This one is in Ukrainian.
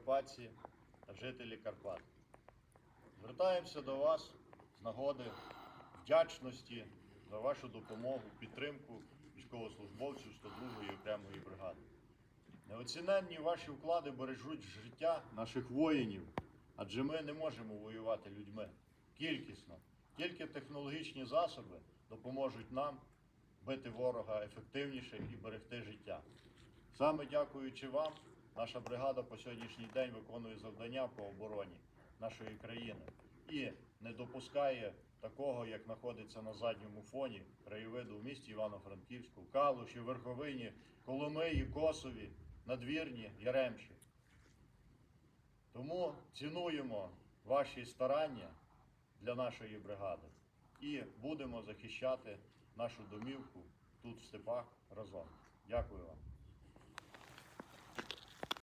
прикарпатці та жителі Карпат. Звертаємося до вас з нагоди вдячності за вашу допомогу, підтримку військовослужбовців 102-ї окремої бригади. Неоціненні ваші вклади бережуть життя наших воїнів, адже ми не можемо воювати людьми кількісно. Тільки технологічні засоби допоможуть нам бити ворога ефективніше і берегти життя. Саме дякуючи вам, наша бригада по сьогоднішній день виконує завдання по обороні нашої країни і не допускає такого, як знаходиться на задньому фоні краєвиду в місті Івано-Франківську, Калуші, Верховині, Коломиї, Косові, Надвірні, Яремчі. Тому цінуємо ваші старання для нашої бригади і будемо захищати нашу домівку тут в степах разом. Дякую вам.